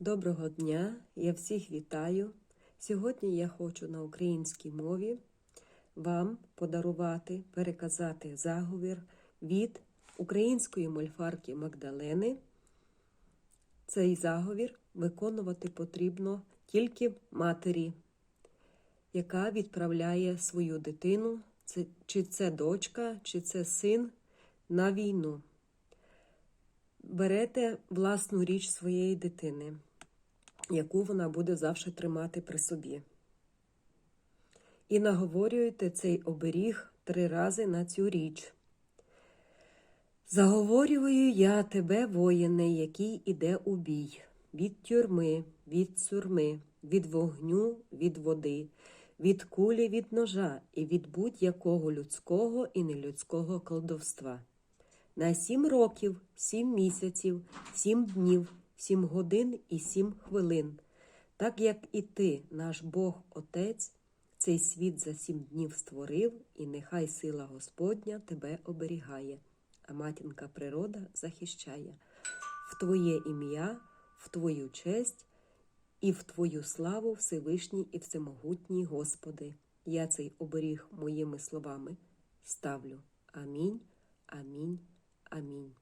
Доброго дня, я всіх вітаю. Сьогодні я хочу на українській мові вам подарувати, переказати заговір від української мольфарки Магдалени. Цей заговір виконувати потрібно тільки матері, яка відправляє свою дитину, чи це дочка, чи це син на війну. Берете власну річ своєї дитини, яку вона буде завжди тримати при собі. І наговорюєте цей оберіг три рази на цю річ. Заговорюю я тебе, воїне, який іде у бій, від тюрми, від сурми, від вогню, від води, від кулі, від ножа і від будь-якого людського і нелюдського колдовства. На сім років, сім місяців, сім днів, сім годин і сім хвилин, так як і ти, наш Бог Отець, цей світ за сім днів створив, і нехай сила Господня тебе оберігає, а матінка природа захищає в Твоє ім'я, в Твою честь і в Твою славу Всевишній і Всемогутній Господи. Я цей оберіг моїми словами ставлю. Амінь, амінь, амінь.